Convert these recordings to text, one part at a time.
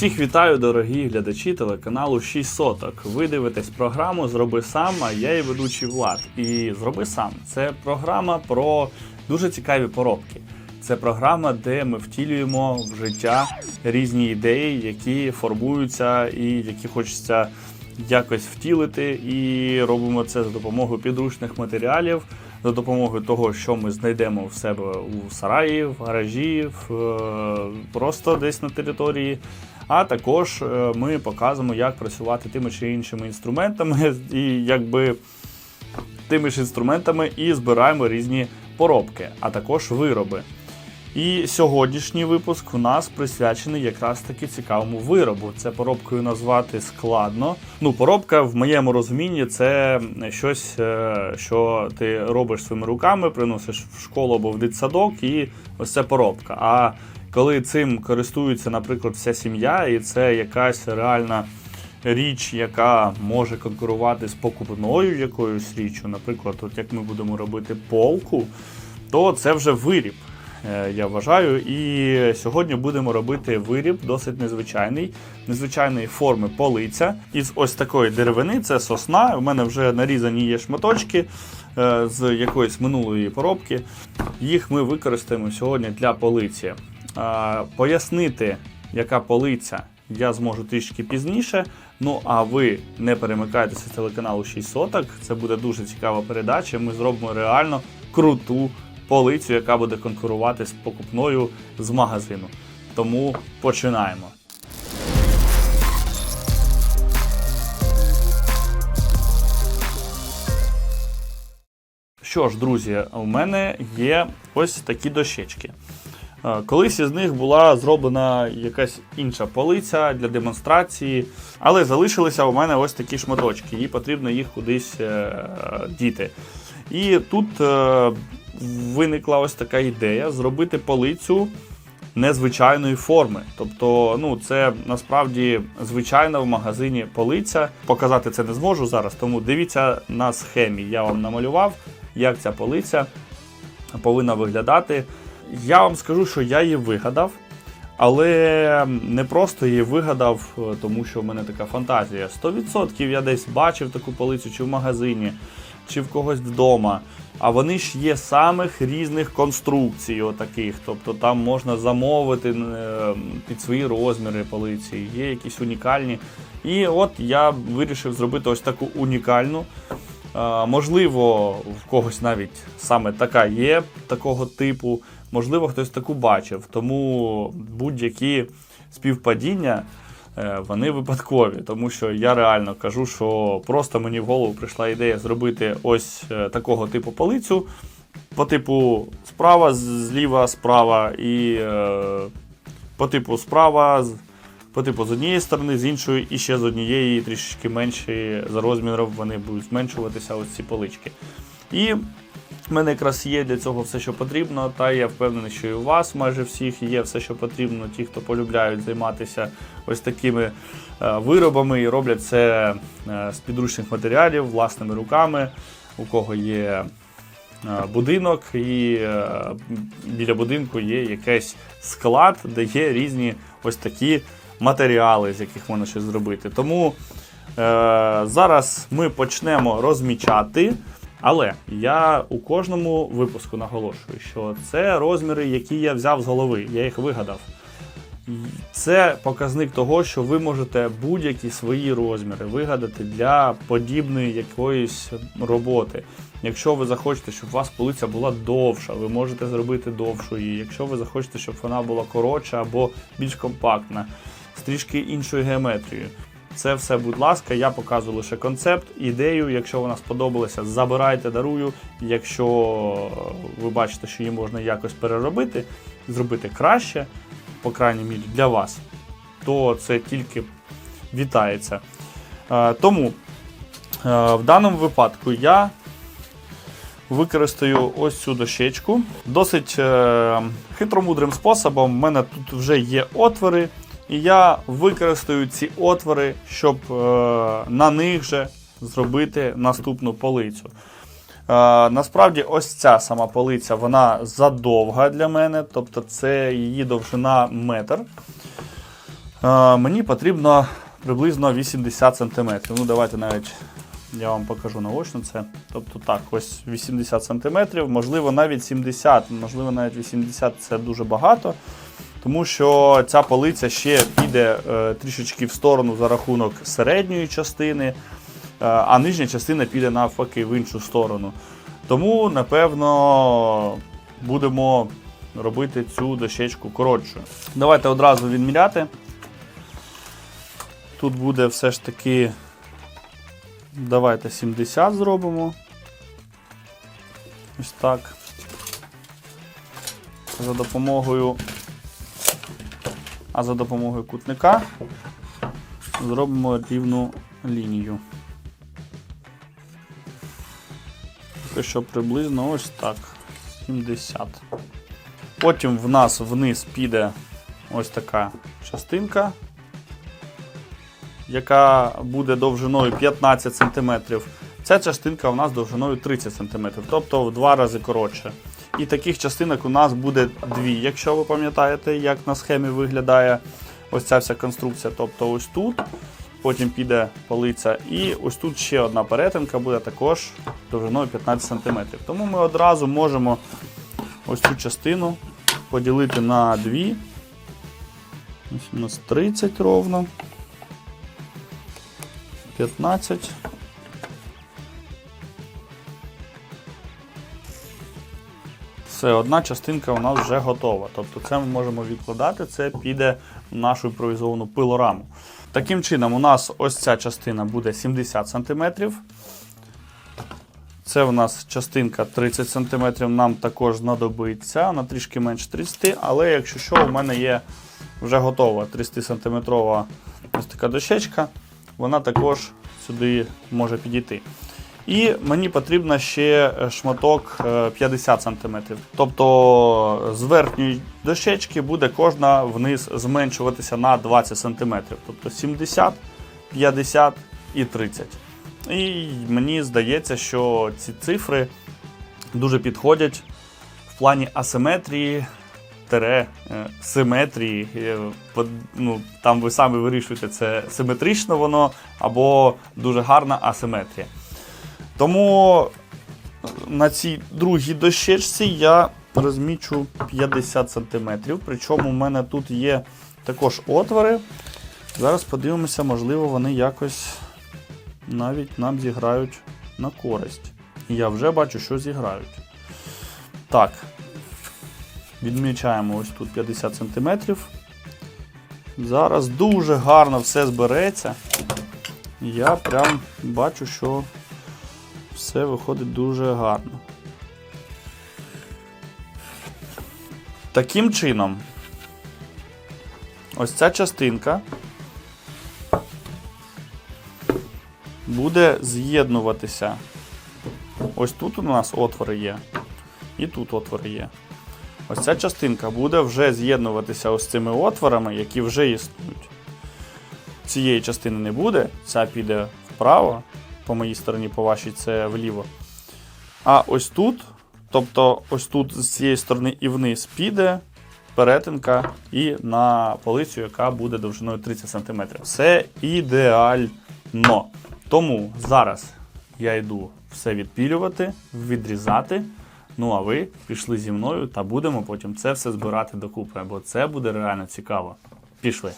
Всіх вітаю, дорогі глядачі телеканалу 6 соток. Ви дивитесь програму Зроби сам, а я її ведучий Влад. І Зроби сам це програма про дуже цікаві поробки. Це програма, де ми втілюємо в життя різні ідеї, які формуються і які хочеться якось втілити. І робимо це за допомогою підручних матеріалів, за допомогою того, що ми знайдемо в себе у сараї, в гаражі, в, е, просто десь на території. А також е, ми показуємо, як працювати тими чи іншими інструментами, і якби тими ж інструментами і збираємо різні поробки, а також вироби. І сьогоднішній випуск у нас присвячений якраз таки цікавому виробу. Це поробкою назвати складно. Ну, поробка в моєму розумінні це щось, е, що ти робиш своїми руками, приносиш в школу або в дитсадок, і ось це поробка. А коли цим користується, наприклад, вся сім'я, і це якась реальна річ, яка може конкурувати з покупною якоюсь річчю, наприклад, от як ми будемо робити полку, то це вже виріб. е, Я вважаю, і сьогодні будемо робити виріб досить незвичайний, незвичайної форми полиця. Із ось такої деревини, це сосна. У мене вже нарізані є шматочки е, з якоїсь минулої поробки. Їх ми використаємо сьогодні для полиці. Пояснити, яка полиця, я зможу трішки пізніше. Ну а ви не перемикайтеся з телеканалу 6 соток. Це буде дуже цікава передача. Ми зробимо реально круту полицю, яка буде конкурувати з покупною з магазину. Тому починаємо. Що ж, друзі, у мене є ось такі дощечки. Е, Колись із них була зроблена якась інша полиця для демонстрації, але залишилися у мене ось такі шматочки, і потрібно їх кудись е, діти. І тут е, виникла ось така ідея зробити полицю незвичайної форми. Тобто, ну, це насправді звичайна в магазині полиця. Показати це не зможу зараз, тому дивіться на схемі. Я вам намалював, як ця полиця повинна виглядати. Я вам скажу, що я її вигадав, але не просто її вигадав, е, тому що в мене така фантазія. 100% я десь бачив таку полицю чи в магазині, чи в когось вдома. А вони ж є самих різних конструкцій, отаких. Тобто там можна замовити е, під свої розміри полиці, є якісь унікальні. І от я вирішив зробити ось таку унікальну. Е, Можливо, в когось навіть саме така є такого типу. Можливо, хтось таку бачив. Тому будь-які співпадіння е, вони випадкові. Тому що я реально кажу, що просто мені в голову прийшла ідея зробити ось е, такого типу полицю. По типу справа, зліва, справа і е, по типу справа, по типу з однієї сторони, з іншої, і ще з однієї трішечки менші за розміром вони будуть зменшуватися ось ці полички. І в мене якраз є для цього все, що потрібно, та я впевнений, що і у вас майже всіх є все, що потрібно. Ті, хто полюбляють займатися ось такими е, виробами і роблять це е, з підручних матеріалів власними руками, у кого є е, будинок, і біля будинку є якийсь склад, де є різні ось такі матеріали, з яких можна щось зробити. Тому е, зараз ми почнемо розмічати. Але я у кожному випуску наголошую, що це розміри, які я взяв з голови, я їх вигадав. Це показник того, що ви можете будь-які свої розміри вигадати для подібної якоїсь роботи. Якщо ви захочете, щоб у вас полиця була довша, ви можете зробити довшу її. Якщо ви захочете, щоб вона була коротша або більш компактна, з трішки іншою геометрією. Це все, будь ласка, я показую лише концепт, ідею. Якщо вона сподобалася, забирайте, дарую. Якщо ви бачите, що її можна якось переробити, зробити краще, по крайній мірі для вас, то це тільки вітається. Е, Тому е, в даному випадку я використаю ось цю дощечку. Досить е, хитромудрим способом. У мене тут вже є отвори. І я використаю ці отвори, щоб е, на них же зробити наступну полицю. Е, насправді, ось ця сама полиця вона задовга для мене, тобто це її довжина метр. Е, мені потрібно приблизно 80 см. Ну, давайте навіть я вам покажу наочно це. Тобто так, ось 80 см, можливо, навіть 70, можливо, навіть 80 це дуже багато. Тому що ця полиця ще піде е, трішечки в сторону за рахунок середньої частини, е, а нижня частина піде навпаки в іншу сторону. Тому, напевно, будемо робити цю дощечку коротшою. Давайте одразу відміряти. Тут буде все ж таки. Давайте 70 зробимо. Ось так. За допомогою. А за допомогою кутника зробимо рівну лінію. Поки що приблизно ось так. 70. Потім в нас вниз піде ось така частинка, яка буде довжиною 15 см. Ця частинка у нас довжиною 30 см, тобто в два рази коротше. І таких частинок у нас буде дві, якщо ви пам'ятаєте, як на схемі виглядає ось ця вся конструкція. Тобто ось тут, потім піде полиця, і ось тут ще одна перетинка буде також довжиною 15 см. Тому ми одразу можемо ось цю частину поділити на дві. Ось у нас 30 ровно. 15. Все, одна частинка у нас вже готова. Тобто це ми можемо відкладати, це піде в нашу імпровізовану пилораму. Таким чином, у нас ось ця частина буде 70 см. Це у нас частинка 30 см, нам також знадобиться, вона трішки менше 30 але якщо що, у мене є вже готова 30 см ось така дощечка, вона також сюди може підійти. І мені потрібно ще шматок е, 50 см. Тобто з верхньої дощечки буде кожна вниз зменшуватися на 20 см. Тобто 70, 50 і 30. І мені здається, що ці цифри дуже підходять в плані асиметрії. Тере е, симетрії. Е, Ну, там ви самі вирішуєте, це симетрично воно або дуже гарна асиметрія. Тому на цій другій дощечці я розмічу 50 см. Причому в мене тут є також отвори. Зараз подивимося, можливо, вони якось навіть нам зіграють на користь. Я вже бачу, що зіграють. Так. Відмічаємо ось тут 50 см. Зараз дуже гарно все збереться. Я прям бачу, що все виходить дуже гарно. Таким чином, ось ця частинка буде з'єднуватися. Ось тут у нас отвори є, і тут отвори є. Ось ця частинка буде вже з'єднуватися ось цими отворами, які вже існують. Цієї частини не буде, ця піде вправо, по моїй стороні, по вашій це вліво. А ось тут, тобто ось тут з цієї сторони і вниз піде перетинка і на полицю, яка буде довжиною 30 см. Це ідеально. Тому зараз я йду все відпілювати, відрізати. Ну а ви пішли зі мною та будемо потім це все збирати докупи, бо це буде реально цікаво. Пішли.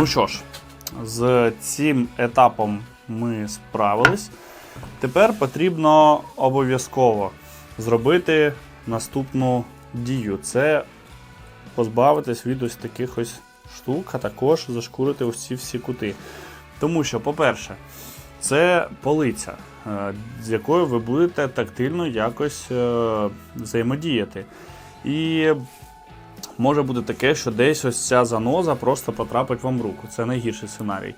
Ну що ж, з цим етапом ми справились. Тепер потрібно обов'язково зробити наступну дію. Це позбавитись від ось таких ось штук, а також зашкурити ось ці всі кути. Тому що, по-перше, це полиця, е, з якою ви будете тактильно якось е, взаємодіяти. І може бути таке, що десь ось ця заноза просто потрапить вам в руку. Це найгірший сценарій.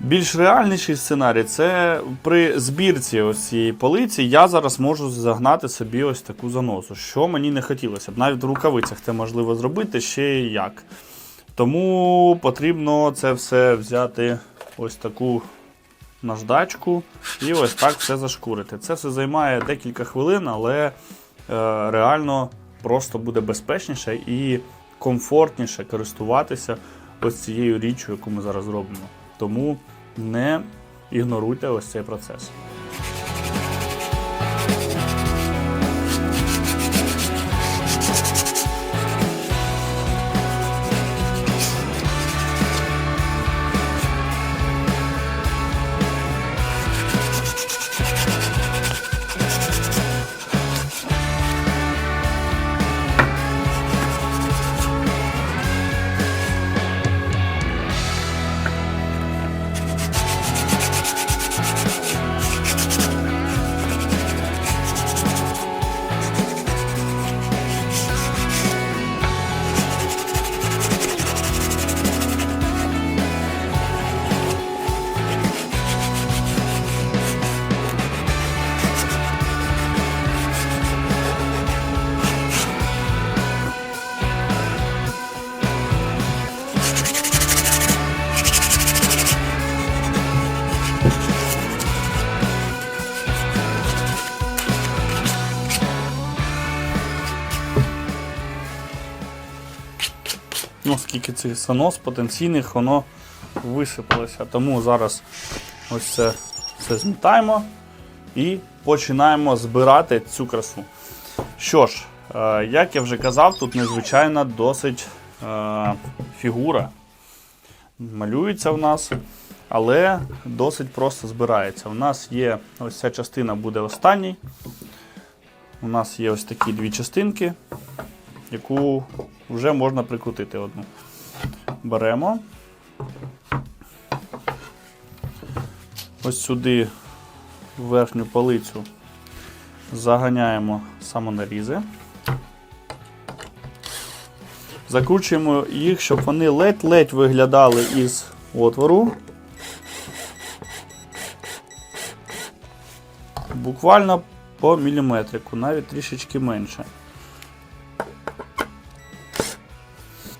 Більш реальніший сценарій це при збірці ось цієї полиці я зараз можу загнати собі ось таку занозу, що мені не хотілося б. Навіть в рукавицях це можливо зробити ще й як. Тому потрібно це все взяти ось таку наждачку і ось так все зашкурити. Це все займає декілька хвилин, але е, реально просто буде безпечніше і комфортніше користуватися ось цією річчю, яку ми зараз робимо. Тому не ігноруйте ось цей процес. Скільки цих саноз потенційних, воно висипалося. Тому зараз ось це все змітаємо і починаємо збирати цю красу. Що ж, е, як я вже казав, тут незвичайна досить е, фігура. Малюється в нас, але досить просто збирається. У нас є ось ця частина буде останній. У нас є ось такі дві частинки, яку вже можна прикрутити одну. Беремо. Ось сюди в верхню полицю заганяємо самонарізи. Закручуємо їх, щоб вони ледь-ледь виглядали із отвору. Буквально по міліметрику, навіть трішечки менше.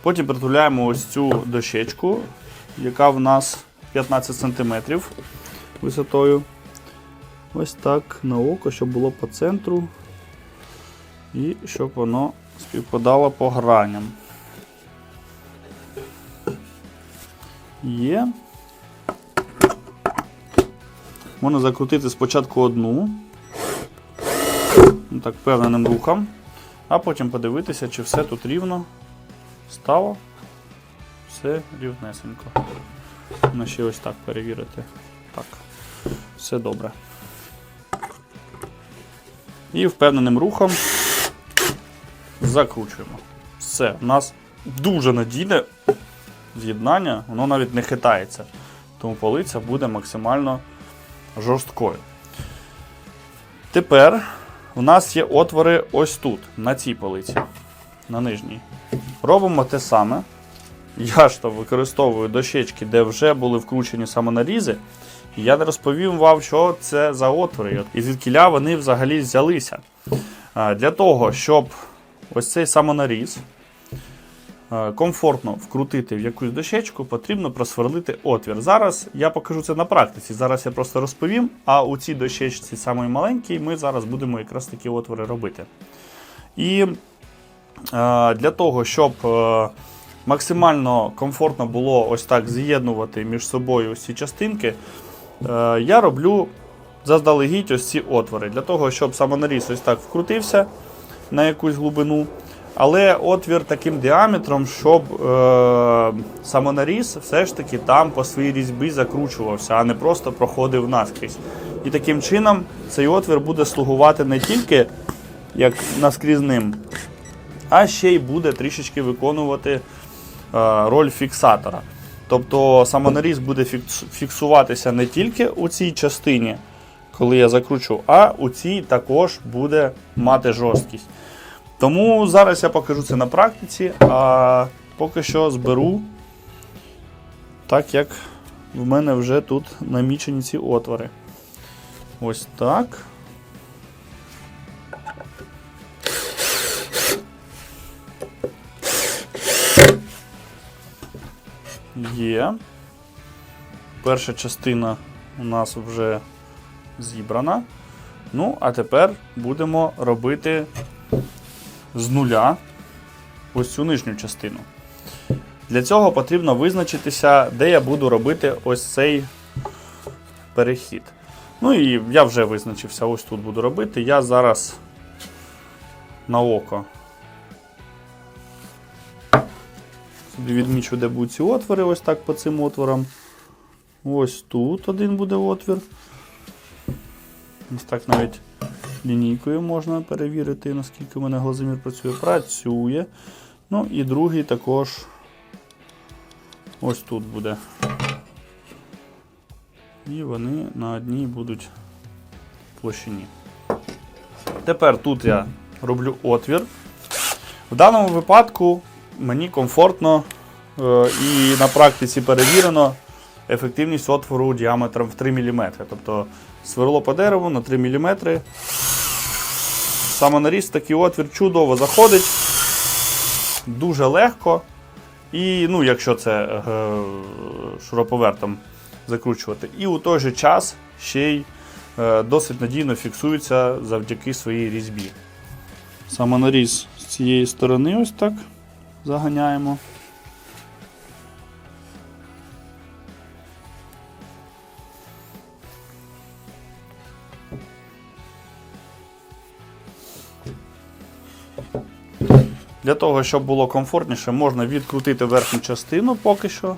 Потім притуляємо ось цю дощечку, яка в нас 15 см висотою. Ось так на око, щоб було по центру. І щоб воно співпадало по граням. Є. Можна закрутити спочатку одну, ну так, певненим рухом, а потім подивитися, чи все тут рівно стало. Все рівнесенько. Можна ще ось так перевірити. Так, все добре. І впевненим рухом закручуємо. Все, у нас дуже надійне з'єднання, воно навіть не хитається. Тому полиця буде максимально жорсткою. Тепер у нас є отвори ось тут, на цій полиці, на нижній. Робимо те саме. Я ж то використовую дощечки, де вже були вкручені самонарізи. І я не розповім вам, що це за отвори, і звідкіля вони взагалі взялися. Для того, щоб ось цей самонаріз комфортно вкрутити в якусь дощечку, потрібно просверлити отвір. Зараз я покажу це на практиці. Зараз я просто розповім, а у цій дощечці самої маленькій ми зараз будемо якраз такі отвори робити. І для того, щоб е, максимально комфортно було ось так з'єднувати між собою ось частинки, е, я роблю заздалегідь ось ці отвори. Для того, щоб самонаріз ось так вкрутився на якусь глибину, але отвір таким діаметром, щоб е, самонаріз все ж таки там по своїй різьбі закручувався, а не просто проходив наскрізь. І таким чином цей отвір буде слугувати не тільки як наскрізним, а ще й буде трішечки виконувати е, роль фіксатора. Тобто самонаріз буде фіксуватися не тільки у цій частині, коли я закручу, а у цій також буде мати жорсткість. Тому зараз я покажу це на практиці, а поки що зберу, так як в мене вже тут намічені ці отвори. Ось так. Є. Перша частина у нас вже зібрана. Ну, а тепер будемо робити з нуля ось цю нижню частину. Для цього потрібно визначитися, де я буду робити ось цей перехід. Ну і я вже визначився, ось тут буду робити. Я зараз на око відмічу, де будуть ці отвори, ось так по цим отворам. Ось тут один буде отвір. Ось так навіть лінійкою можна перевірити, наскільки у мене глазомір працює. Працює. Ну і другий також ось тут буде. І вони на одній будуть площині. Тепер тут я роблю отвір. В даному випадку мені комфортно е, і на практиці перевірено ефективність отвору діаметром в 3 мм. Тобто сверло по дереву на 3 мм. Самонаріз такий отвір чудово заходить, дуже легко. І ну, якщо це е, шуруповертом закручувати. І у той же час ще й е, досить надійно фіксується завдяки своїй різьбі. Самонаріз з цієї сторони ось так заганяємо. Для того, щоб було комфортніше, можна відкрутити верхню частину поки що.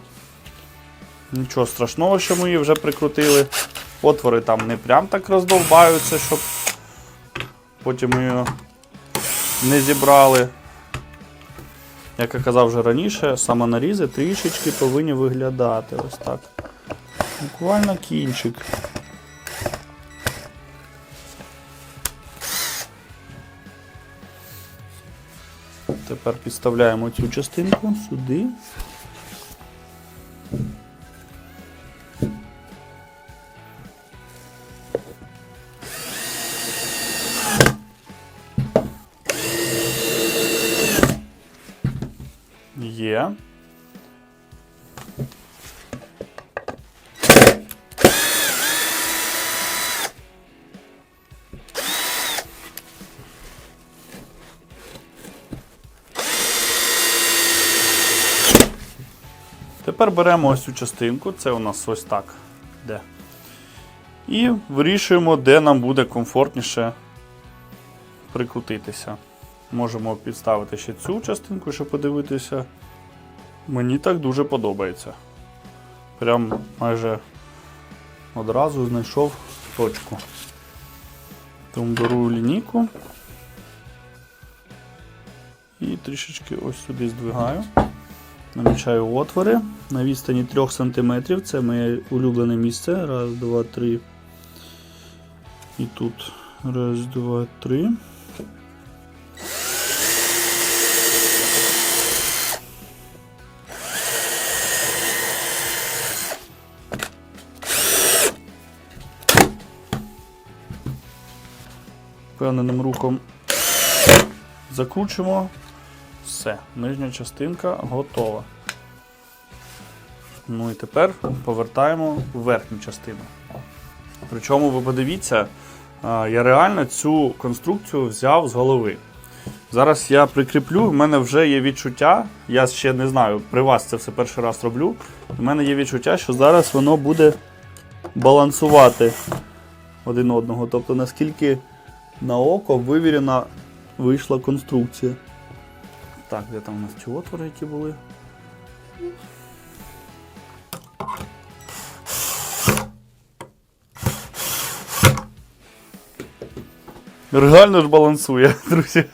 Нічого страшного, що ми її вже прикрутили. Отвори там не прям так роздовбаються, щоб потім ми її не зібрали. Як я казав вже раніше, самонарізи трішечки повинні виглядати ось так. Буквально кінчик. Тепер підставляємо цю частинку сюди. Тепер беремо ось цю частинку, це у нас ось так. Де. І вирішуємо, де нам буде комфортніше прикрутитися. Можемо підставити ще цю частинку, щоб подивитися. Мені так дуже подобається. Прям майже одразу знайшов точку. Тому беру лінійку і трішечки ось сюди здвигаю. Намічаю отвори на відстані 3 см. Це моє улюблене місце. Раз, два, три. І тут. Раз, два, три. Впевненим рухом закручуємо. Все, нижня частинка готова. Ну і тепер повертаємо верхню частину. Причому ви подивіться, я реально цю конструкцію взяв з голови. Зараз я прикріплю, в мене вже є відчуття, я ще не знаю, при вас це все перший раз роблю. У мене є відчуття, що зараз воно буде балансувати один одного. Тобто наскільки на око вивірена вийшла конструкція. Так, де там у нас ці отвори, які були? Реально ж балансує, друзі.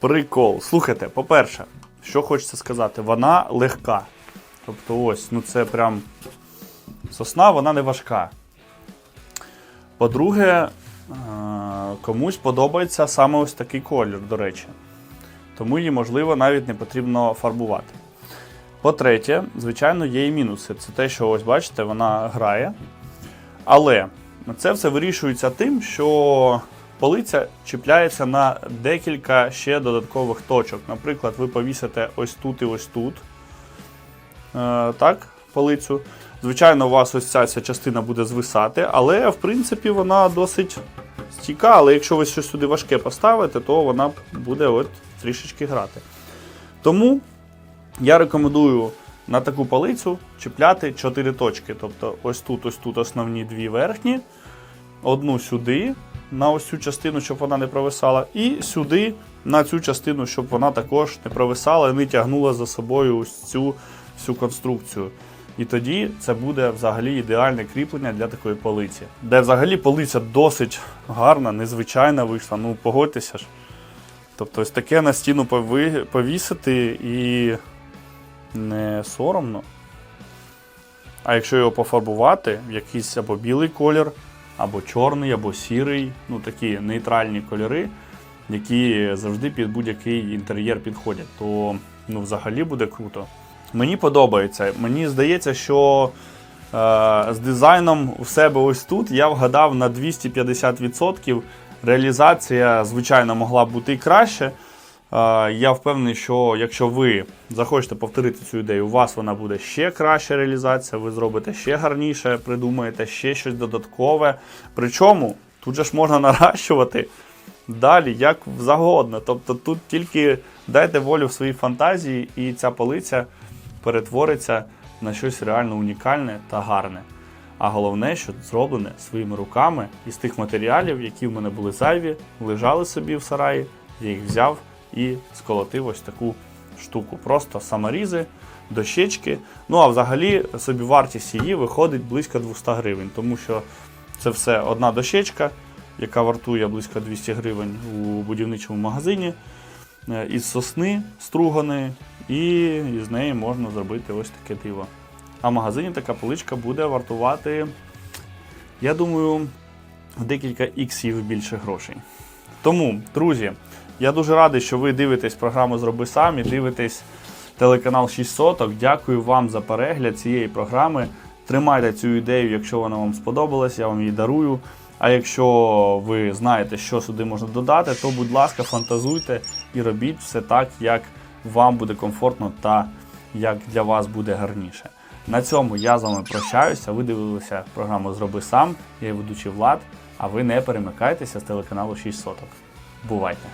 Прикол. Слухайте, по-перше, що хочеться сказати, вона легка. Тобто ось, ну це прям сосна, вона не важка. По-друге, е, комусь подобається саме ось такий колір, до речі. Тому її, можливо, навіть не потрібно фарбувати. По-третє, звичайно, є і мінуси. Це те, що ось бачите, вона грає. Але це все вирішується тим, що полиця чіпляється на декілька ще додаткових точок. Наприклад, ви повісите ось тут і ось тут. Е, так, полицю. Звичайно, у вас ось ця, ця частина буде звисати, але в принципі вона досить стійка. Але якщо ви щось сюди важке поставите, то вона буде от трішечки грати. Тому я рекомендую на таку палицю чіпляти 4 точки. Тобто ось тут, ось тут основні дві верхні, одну сюди, на ось цю частину, щоб вона не провисала, і сюди на цю частину, щоб вона також не провисала і не тягнула за собою ось цю всю конструкцію. І тоді це буде взагалі ідеальне кріплення для такої полиці. Де взагалі полиця досить гарна, незвичайна вийшла. Ну, погодьтеся ж. Тобто ось таке на стіну повісити і не соромно. А якщо його пофарбувати в якийсь або білий колір, або чорний, або сірий, ну такі нейтральні кольори, які завжди під будь-який інтер'єр підходять, то ну, взагалі буде круто. Мені подобається. Мені здається, що е, з дизайном у себе ось тут я вгадав на 250%. Реалізація, звичайно, могла бути і краще. Я впевнений, що якщо ви захочете повторити цю ідею, у вас вона буде ще краща реалізація, ви зробите ще гарніше, придумаєте ще щось додаткове. Причому тут же ж можна наращувати далі, як завгодно. Тобто тут тільки дайте волю в своїй фантазії, і ця полиця перетвориться на щось реально унікальне та гарне. А головне, що зроблене своїми руками із тих матеріалів, які в мене були зайві, лежали собі в сараї, я їх взяв і сколотив ось таку штуку. Просто саморізи, дощечки. Ну а взагалі собі вартість її виходить близько 200 гривень, тому що це все одна дощечка, яка вартує близько 200 гривень у будівничому магазині. е, Із сосни струганої, і з неї можна зробити ось таке диво. А в магазині така поличка буде вартувати, я думаю, декілька іксів більше грошей. Тому, друзі, я дуже радий, що ви дивитесь програму Зроби сам і дивитесь телеканал 6 соток. Дякую вам за перегляд цієї програми. Тримайте цю ідею, якщо вона вам сподобалась, я вам її дарую. А якщо ви знаєте, що сюди можна додати, то будь ласка, фантазуйте і робіть все так, як вам буде комфортно та як для вас буде гарніше. На цьому я з вами прощаюся. Ви дивилися програму Зроби сам. Я ведучий Влад. А ви не перемикайтеся з телеканалу 6 соток. Бувайте!